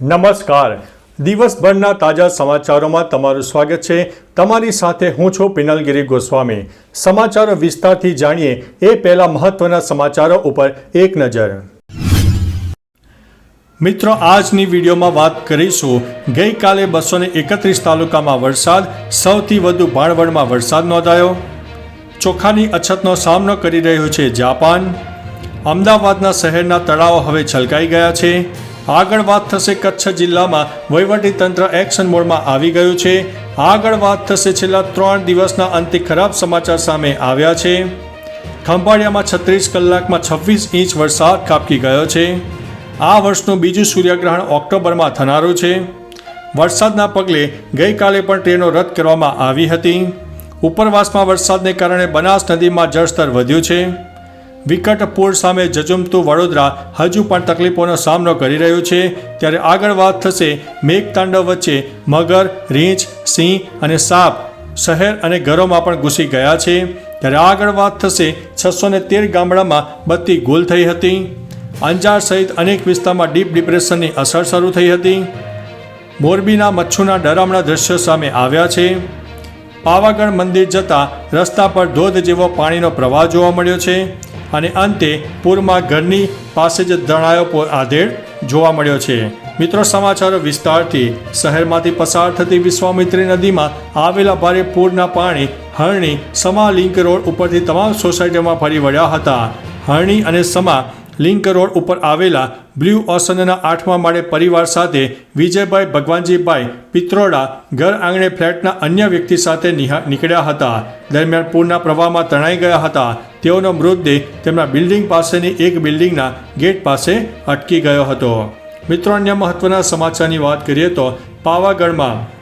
નમસ્કાર. દિવસભરના તાજા સમાચારોમાં તમારું સ્વાગત છે. તમારી સાથે હું છું પિનલગીરી ગોસ્વામી. સમાચારો વિસ્તારથી જાણીએ એ પહેલા મહત્વના સમાચારો ઉપર એક નજર. મિત્રો, આજની વિડીયોમાં વાત કરીશું. ગઈકાલે બસો એકત્રીસ તાલુકામાં વરસાદ, સૌથી વધુ ભાણવડમાં વરસાદ નોંધાયો. ચોખાની અછતનો સામનો કરી રહ્યું છે જાપાન. અમદાવાદના શહેરના તળાવો હવે છલકાઈ ગયા છે. આગળ વાત થશે કચ્છ જિલ્લામાં. વહીવટીતંત્ર એક્શન મોડમાં આવી ગયું છે. આગળ વાત થશે છેલ્લા ત્રણ દિવસના અંતે ખરાબ સમાચાર સામે આવ્યા છે. ખંભાળિયામાં છત્રીસ કલાકમાં છવ્વીસ ઇંચ વરસાદ ખાબકી ગયો છે. આ વર્ષનું બીજું સૂર્યગ્રહણ ઓક્ટોબરમાં થનારું છે. વરસાદના પગલે ગઈકાલે પણ ટ્રેનો રદ કરવામાં આવી હતી. ઉપરવાસમાં વરસાદને કારણે બનાસ નદીમાં જળસ્તર વધ્યું છે. વિકટ પૂર સામે જજુમતું વડોદરા હજુ પણ તકલીફોનો સામનો કરી રહ્યું છે. ત્યારે આગળ વાત થશે મેઘતાંડવ વચ્ચે મગર, રીંછ, સિંહ અને સાપ શહેર અને ઘરોમાં પણ ઘૂસી ગયા છે. ત્યારે આગળ વાત થશે છસો ને તેર ગામડામાં બત્તી ગુલ થઈ હતી. અંજાર સહિત અનેક વિસ્તારમાં ડીપ ડિપ્રેશનની અસર શરૂ થઈ હતી. મોરબીના મચ્છુના ડરામણા દ્રશ્યો સામે આવ્યા છે. પાવાગઢ મંદિર જતા રસ્તા પર ધોધ જેવો પાણીનો પ્રવાહ જોવા મળ્યો છે. અને અંતે પૂરમાં ઘરની પાસે જ દણાયો આધેડ જોવા મળ્યો છે. મિત્રો, સમાચાર વિસ્તારથી શહેરમાંથી પસાર થતી વિશ્વામિત્રી નદીમાં આવેલા ભારે પૂરના પાણી હરણી સમા લિંક રોડ ઉપરથી તમામ સોસાયટીમાં ફરી વળ્યા હતા. હરણી અને સમા લિંક રોડ ઉપર આવેલા બ્લુ ઓસનના આઠમા માળે પરિવાર સાથે વિજયભાઈ ભગવાનજીભાઈ પિત્રોડા ઘર આંગણે ફ્લેટના અન્ય વ્યક્તિ સાથે નીકળ્યા હતા. દરમિયાન પૂરના પ્રવાહમાં તણાઈ ગયા હતા. તેઓનો મૃતદેહ તેમના બિલ્ડિંગ પાસેની એક બિલ્ડિંગના ગેટ પાસે અટકી ગયો હતો. મિત્રો, અન્ય મહત્વના સમાચારની વાત કરીએ તો પાવાગઢમાં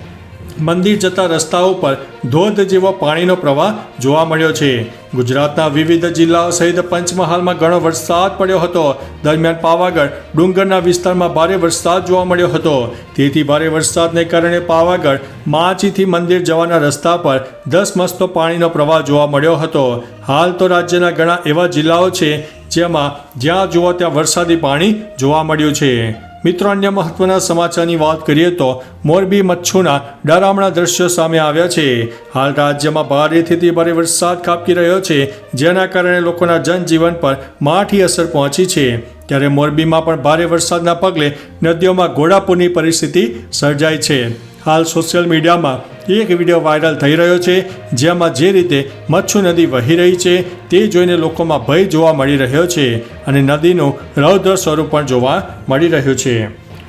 મંદિર જતા રસ્તાઓ પર ધોધ જેવો પાણીનો પ્રવાહ જોવા મળ્યો છે. ગુજરાતના વિવિધ જિલ્લાઓ સહિત પંચમહાલમાં ઘણો વરસાદ પડ્યો હતો. દરમિયાન પાવાગઢ, ડુંગરના વિસ્તારમાં ભારે વરસાદ જોવા મળ્યો હતો. તેથી ભારે વરસાદને કારણે પાવાગઢ માચીથી મંદિર જવાના રસ્તા પર દસ મસ્તો પાણીનો પ્રવાહ જોવા મળ્યો હતો. હાલ તો રાજ્યના ઘણા એવા જિલ્લાઓ છે જેમાં જ્યાં જુઓ ત્યાં વરસાદી પાણી જોવા મળ્યું છે. મિત્રો, અન્ય મહત્વના સમાચારની વાત કરીએ તો મોરબી મચ્છુના ડરામણા દ્રશ્યો સામે આવ્યા છે. હાલ રાજ્યમાં ભારેથી ભારે વરસાદ કાપકી રહ્યો છે, જેના કારણે લોકોના જનજીવન પર માઠી અસર પહોંચી છે. ત્યારે મોરબીમાં પણ ભારે વરસાદના પગલે નદીઓમાં ઘોડાપૂરની પરિસ્થિતિ સર્જાઈ છે. હાલ સોશિયલ મીડિયામાં એક વીડિયો વાયરલ થઈ રહ્યો છે, જેમાં જે રીતે મચ્છુ નદી વહી રહી છે, તે જોઈને લોકોમાં ભય જોવા મળી રહ્યો છે અને નદીનું રૌદ્ર સ્વરૂપ પણ જોવા મળી રહ્યું છે.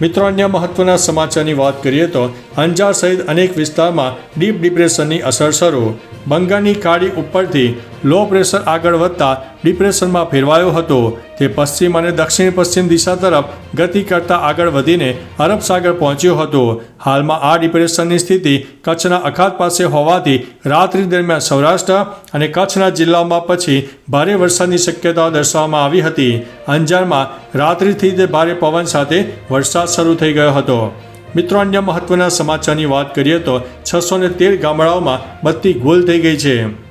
મિત્રો, અન્ય મહત્વના સમાચારની વાત કરીએ તો અંજાર સહિત અનેક વિસ્તારમાં ડીપ ડિપ્રેશનની અસર શરૂ. બંગાળની ખાડી ઉપરથી લો પ્રેશર આગળ વધતા ડિપ્રેશનમાં ફેરવાયો હતો. તે પશ્ચિમ અને દક્ષિણ પશ્ચિમ દિશા તરફ ગતિ કરતા આગળ વધીને અરબ સાગર પહોંચ્યો હતો. હાલમાં આ ડિપ્રેશનની સ્થિતિ કચ્છના અખાત પાસે હોવાથી રાત્રિ દરમિયાન સૌરાષ્ટ્ર અને કચ્છના જિલ્લાઓમાં પછી ભારે વરસાદની શક્યતાઓ દર્શાવવામાં આવી હતી. અંજારમાં રાત્રિથી તે ભારે પવન સાથે વરસાદ શરૂ થઈ ગયો હતો. મિત્રો, અન્ય મહત્વના સમાચારની વાત કરીએ તો છસો તેર ગામડાઓમાં બત્તી ગોલ થઈ ગઈ છે.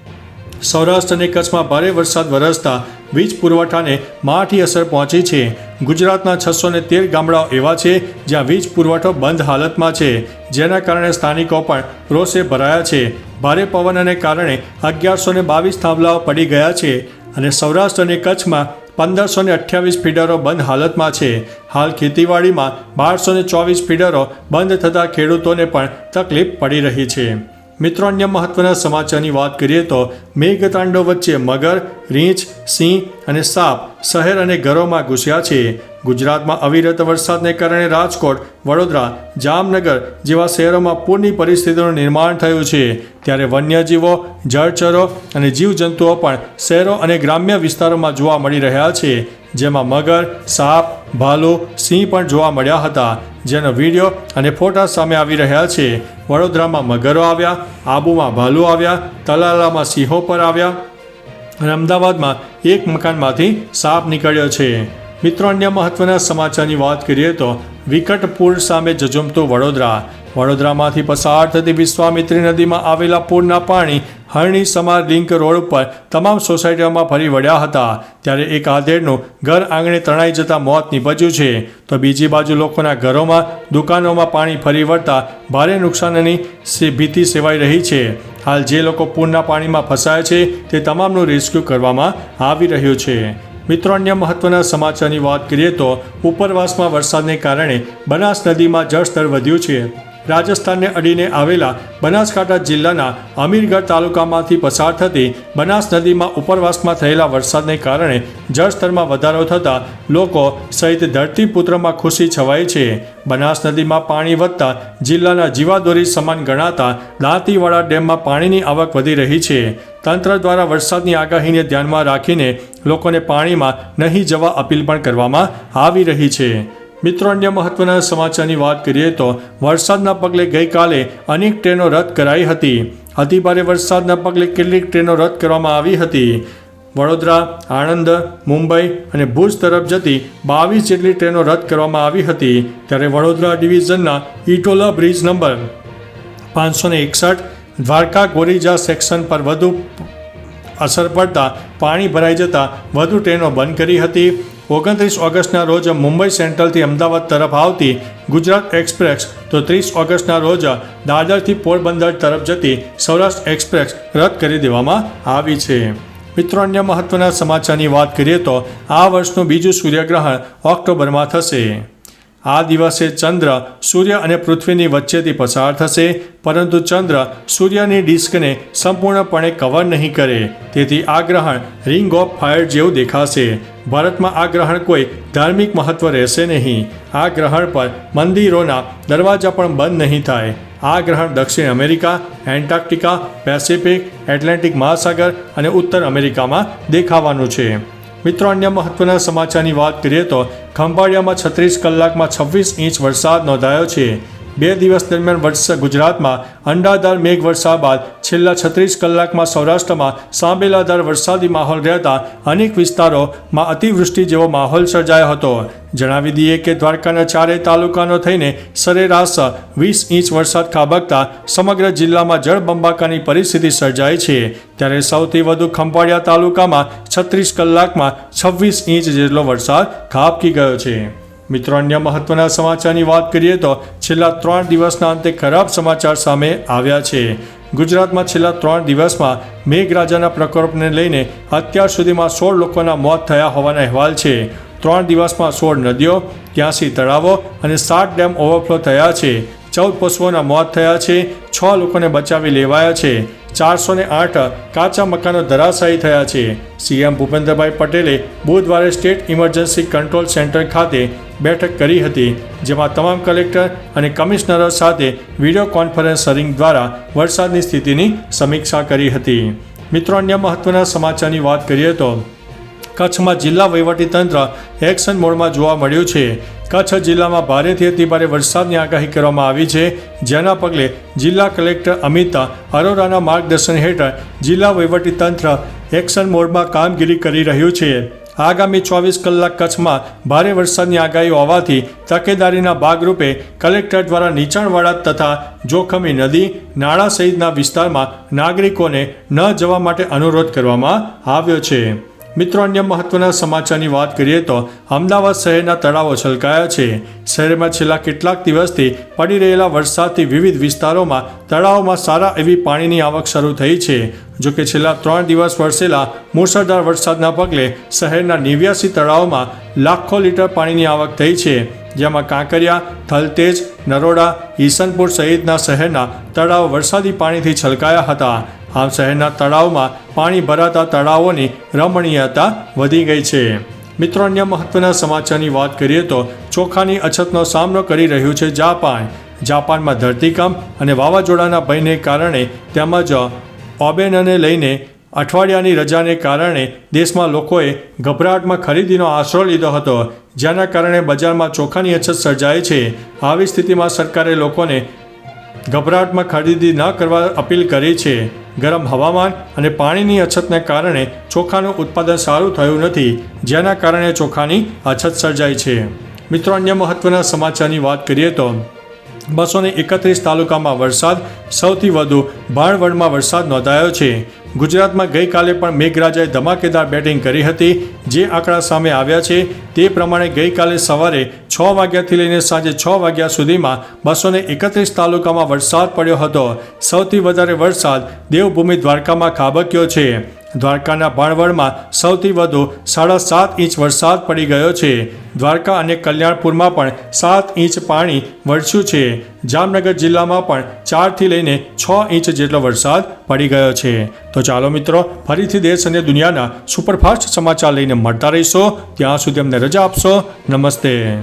સૌરાષ્ટ્ર અને કચ્છમાં ભારે વરસાદ વરસતા વીજ પુરવઠાને માઠી અસર પહોંચી છે. ગુજરાતના છસો ને તેર ગામડાઓ એવા છે જ્યાં વીજ પુરવઠો બંધ હાલતમાં છે. જેના કારણે સ્થાનિકો પણ રોષે ભરાયા છે. ભારે પવનને કારણે અગિયારસો ને બાવીસ થાંભલાઓ પડી ગયા છે અને સૌરાષ્ટ્ર અને કચ્છમાં પંદરસો ને અઠ્યાવીસ ફીડરો બંધ હાલતમાં છે. હાલ ખેતીવાડીમાં બારસો ને ચોવીસ ફીડરો બંધ થતાં ખેડૂતોને પણ તકલીફ પડી રહી છે. મિત્રો, અન્ય મહત્વના સમાચારની વાત કરીએ તો મેઘતાંડવ વચ્ચે મગર, રીંછ, સિંહ અને સાપ શહેર અને ઘરોમાં ઘૂસ્યા છે. ગુજરાતમાં અવિરત વરસાદને કારણે રાજકોટ, વડોદરા, જામનગર જેવા શહેરોમાં પૂરની પરિસ્થિતિનું નિર્માણ થયું છે. ત્યારે વન્યજીવો, જળચરો અને જીવજંતુઓ પણ શહેરો અને ગ્રામ્ય વિસ્તારોમાં જોવા મળી રહ્યા છે. જેમાં મગર, સાપ, ભાલુ, સિંહ પણ જોવા મળ્યા હતા. જેનો વીડિયો અને ફોટા સામે આવી રહ્યા છે. વડોદરામાં મગરો આવ્યા, આબુમાં ભાલુ આવ્યા, તલાલામાં સિંહો પર આવ્યા અને અમદાવાદમાં એક મકાનમાંથી સાપ નીકળ્યો છે. મિત્રો, અન્ય મહત્વના સમાચારની વાત કરીએ તો વિકટ પૂર સામે જજુમતું વડોદરા. વડોદરામાંથી પસાર થતી વિશ્વામિત્રી નદીમાં આવેલા પૂરના પાણી હરણી સમાર લિંક રોડ ઉપર તમામ સોસાયટીઓમાં ફરી વળ્યા હતા. ત્યારે એક આધેડનું ઘર આંગણે તણાઈ જતા મોત નીપજ્યું છે. તો બીજી બાજુ લોકોના ઘરોમાં, દુકાનોમાં પાણી ફરી વળતા ભારે નુકસાનની ભીતિ સેવાઈ રહી છે. હાલ જે લોકો પૂરના પાણીમાં ફસાયા છે, તે તમામનું રેસ્ક્યુ કરવામાં આવી રહ્યું છે. મિત્રો, અન્ય મહત્વના સમાચારની વાત કરીએ તો ઉપરવાસમાં વરસાદને કારણે બનાસ નદીમાં જળસ્તર વધ્યું છે. રાજસ્થાનને અડીને આવેલા બનાસકાંઠા જિલ્લાના અમીરગઢ તાલુકામાંથી પસાર થતી બનાસ નદીમાં ઉપરવાસમાં થયેલા વરસાદને કારણે જળસ્તરમાં વધારો થતાં લોકો સહિત ધરતીપુત્રમાં ખુશી છવાઈ છે. બનાસ નદીમાં પાણી વધતા જિલ્લાના જીવાદોરી સમાન ગણાતા દાંતીવાડા ડેમમાં પાણીની આવક વધી રહી છે. તંત્ર દ્વારા વરસાદની આગાહીને ધ્યાનમાં રાખીને લોકોને પાણીમાં નહીં જવા અપીલ પણ કરવામાં આવી રહી છે. મિત્રો, અન્ય મહત્વના સમાચારની વાત કરીએ તો વરસાદના પગલે ગઈકાલે અનેક ટ્રેનો રદ કરાઈ હતી. અતિભારે વરસાદના પગલે કેટલીક ટ્રેનો રદ કરવામાં આવી હતી. વડોદરા, આણંદ, મુંબઈ અને ભુજ તરફ જતી બાવીસ જેટલી ટ્રેનો રદ કરવામાં આવી હતી, ત્યારે વડોદરા ડિવિઝનના ઇટોલા બ્રિજ નંબર પાંચસો ને એકસઠ, દ્વારકા ગોરીજા સેક્શન પર વધુ અસર પડતા પાણી ભરાઈ જતાં વધુ ટ્રેનો બંધ કરી હતી. ઓગણત્રીસ ઓગસ્ટના રોજ મુંબઈ સેન્ટ્રલથી અમદાવાદ તરફ આવતી ગુજરાત એક્સપ્રેસ તો ત્રીસ ઓગસ્ટના રોજ દાદરથી પોરબંદર તરફ જતી સૌરાષ્ટ્ર એક્સપ્રેસ રદ કરી દેવામાં આવી છે. મિત્રો, અન્ય મહત્વના સમાચારની વાત કરીએ તો આ વર્ષનું બીજું સૂર્યગ્રહણ ઓક્ટોબરમાં થશે. આ દિવસે ચંદ્ર, સૂર્ય અને પૃથ્વીની વચ્ચેથી પસાર થશે, પરંતુ ચંદ્ર સૂર્યની ડિસ્કને સંપૂર્ણપણે કવર નહીં કરે. તેથી આ ગ્રહણ રિંગ ઓફ ફાયર જેવું દેખાશે. ભારતમાં આ ગ્રહણ કોઈ ધાર્મિક મહત્વ રહેશે નહીં. આ ગ્રહણ પર મંદિરોના દરવાજા પણ બંધ નહીં થાય. આ ગ્રહણ દક્ષિણ અમેરિકા, એન્ટાર્કટિકા, પેસિફિક, એટલાન્ટિક મહાસાગર અને ઉત્તર અમેરિકામાં દેખાવાનું છે. મિત્રો, અન્ય મહત્વના સમાચારની વાત કરીએ તો ખંભાળિયામાં છત્રીસ કલાકમાં છવ્વીસ ઇંચ વરસાદ નોંધાયો છે. બે દિવસ દરમિયાન વર્ષ ગુજરાતમાં અંડાધાર મેઘ વરસાદ બાદ છેલ્લા છત્રીસ કલાકમાં સૌરાષ્ટ્રમાં સાંબેલાધાર વરસાદી માહોલ રહેતા અનેક વિસ્તારોમાં અતિવૃષ્ટિ જેવો માહોલ સર્જાયો હતો. જણાવી દઈએ કે દ્વારકાના ચારેય તાલુકાનો થઈને સરેરાશ વીસ ઇંચ વરસાદ ખાબકતા સમગ્ર જિલ્લામાં જળબંબાકાની પરિસ્થિતિ સર્જાઈ છે. ત્યારે સૌથી વધુ ખંભાળિયા તાલુકામાં છત્રીસ કલાકમાં છવ્વીસ ઇંચ જેટલો વરસાદ ખાબકી ગયો છે. મિત્રો, અન્ય મહત્વના સમાચારની વાત કરીએ તો છેલ્લા ત્રણ દિવસના અંતે ખરાબ સમાચાર સામે આવ્યા છે. ગુજરાતમાં છેલ્લા ત્રણ દિવસમાં મેઘરાજાના પ્રકોપને લઈને અત્યાર સુધીમાં સોળ લોકોના મોત થયા હોવાના અહેવાલ છે. ત્રણ દિવસમાં સોળ નદીઓ, ત્યાંસી તળાવો અને સાત ડેમ ઓવરફ્લો થયા છે. ચૌદ પશુઓના મોત થયા છે. છ લોકોને બચાવી લેવાયા છે. ચારસો ને આઠ કાચા મકાનો ધરાશાયી થયા છે. સીએમ ભૂપેન્દ્રભાઈ પટેલે બુધવારે સ્ટેટ ઇમરજન્સી કંટ્રોલ સેન્ટર ખાતે બેઠક કરી હતી, જેમાં તમામ કલેક્ટર અને કમિશનરો સાથે વીડિયો કોન્ફરન્સરિંગ દ્વારા વરસાદની સ્થિતિની સમીક્ષા કરી હતી. મિત્રો, અન્ય મહત્વના સમાચારની વાત કરીએ તો, કચ્છમાં જિલ્લા વહીવટીતંત્ર એક્શન મોડમાં જોવા મળ્યું છે. કચ્છ જિલ્લામાં ભારેથી અતિભારે વરસાદની આગાહી કરવામાં આવી છે, જેના પગલે જિલ્લા કલેક્ટર અમિતા અરોરાના માર્ગદર્શન હેઠળ જિલ્લા વહીવટીતંત્ર એક્શન મોડમાં કામગીરી કરી રહ્યું છે. આગામી ચોવીસ કલાક કચ્છમાં ભારે વરસાદની આગાહી હોવાથી તકેદારીના ભાગરૂપે કલેક્ટર દ્વારા નીચાણવાળા તથા જોખમી નદી, નાળા સહિતના વિસ્તારમાં નાગરિકોને ન જવા માટે અનુરોધ કરવામાં આવ્યો છે. મિત્રો, અન્ય મહત્વના સમાચારની વાત કરીએ તો અમદાવાદ શહેરના તળાવો છલકાયા છે. શહેરમાં છેલ્લા કેટલાક દિવસથી પડી રહેલા વરસાદથી વિવિધ વિસ્તારોમાં તળાવોમાં સારા એવી પાણીની આવક શરૂ થઈ છે. જો કે છેલ્લા ત્રણ દિવસ વરસેલા મુસળધાર વરસાદના પગલે શહેરના નેવ્યાસી તળાવોમાં લાખો લીટર પાણીની આવક થઈ છે. જેમાં કાંકરિયા, થલતેજ, નરોડા, ઈસનપુર સહિતના શહેરના તળાવ વરસાદી પાણીથી છલકાયા હતા. આમ શહેરના તળાવમાં પાણી ભરાતા તળાવોની રમણીયતા વધી ગઈ છે. મિત્રો, અન્ય મહત્વના સમાચારની વાત કરીએ તો ચોખાની અછતનો સામનો કરી રહ્યું છે જાપાન. જાપાનમાં ધરતીકંપ અને વાવાઝોડાના ભયને કારણે તેમજ ઓબેનને લઈને અઠવાડિયાની રજાને કારણે દેશમાં લોકોએ ગભરાટમાં ખરીદીનો આશરો લીધો હતો, જેના કારણે બજારમાં ચોખાની અછત સર્જાય છે. આવી સ્થિતિમાં સરકારે લોકોને ગભરાટમાં ખરીદી ન કરવા અપીલ કરી છે. ગરમ હવામાન અને પાણીની અછતને કારણે ચોખાનું ઉત્પાદન સારું થયું નથી, જેના કારણે ચોખાની અછત સર્જાઈ છે. મિત્રો, અન્ય મહત્વના સમાચારની વાત કરીએ તો, બસો એકત્રીસ તાલુકામાં વરસાદ, સૌથી વધુ ભાણવડમાં વરસાદ નોંધાયો છે. ગુજરાતમાં ગઈકાલે પણ મેઘરાજાએ ધમાકેદાર બેટિંગ કરી હતી. જે આંકડા સામે આવ્યા છે, તે પ્રમાણે ગઈકાલે સવારે છ વાગ્યાથી લઈને સાંજે છ વાગ્યા સુધીમાં બસો એકત્રીસ તાલુકામાં વરસાદ પડ્યો હતો. સૌથી વધારે વરસાદ દેવભૂમિ દ્વારકામાં ખાબક્યો છે. દ્વારકાના ભાણવડમાં સૌથી વધુ સાડા સાત ઇંચ વરસાદ પડી ગયો છે. દ્વારકા અને કલ્યાણપુરમાં પણ સાત ઇંચ પાણી વરસ્યું છે. જામનગર જિલ્લામાં પણ ચારથી લઈને છ ઇંચ જેટલો વરસાદ પડી ગયો છે. તો ચાલો મિત્રો, ફરીથી દેશ અને દુનિયાના સુપરફાસ્ટ સમાચાર લઈને મળતા રહીશો. ત્યાં સુધી અમને રજા આપશો. નમસ્તે.